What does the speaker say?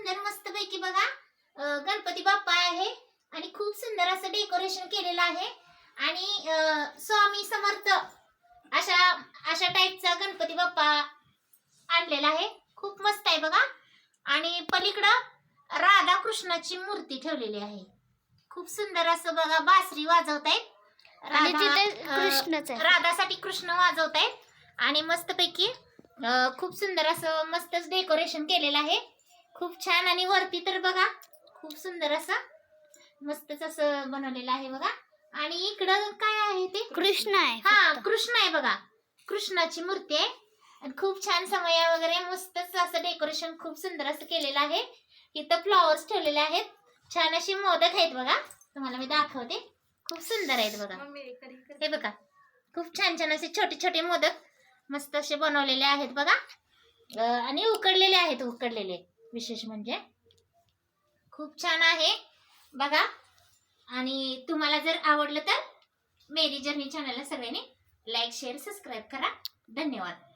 सुंदर मस्तपैकी बघा. गणपती बाप्पा आहे आणि खूप सुंदर असं डेकोरेशन केलेलं आहे. आणि स्वामी समर्थ अशा अशा टाईपचा गणपती बाप्पा आणलेला आहे. खूप मस्त आहे बघा. आणि पलीकडं राधा कृष्णाची मूर्ती ठेवलेली आहे. खूप सुंदर असं बघा बासरी वाजवतायत. आणि राधा- तिथे अं, कृष्णच आहे. राधासाठी कृष्ण वाजवतायत. आणि मस्तपैकी खूप सुंदर असं मस्तच डेकोरेशन केलेलं आहे. खूप छान. आणि वरती तर बघा खूप सुंदर असं मस्तच असं बनवलेलं आहे बघा. आणि इकडं काय आहे ते? कृष्ण आहे हा. कृष्ण आहे बघा. कृष्णाची मूर्ती आहे. आणि खूप छान समया वगैरे मस्तच असं डेकोरेशन खूप सुंदर असं केलेलं आहे. इथं फ्लॉवर्स ठेवलेले आहेत. छान असे मोदक आहेत बघा. तुम्हाला मी दाखवते. खूप सुंदर आहेत बघा. हे बघा. खूप छान छान असे छोटे छोटे मोदक मस्त असे बनवलेले आहेत बघा. आणि उकडलेले आहेत उकडलेले. विशेष म्हणजे. खूप छान आहे. बघा. आणि तुम्हाला जर आवडलं तर मेरी जर्नी चॅनलला सगळ्यांनी लाईक शेअर सबस्क्राईब करा. धन्यवाद.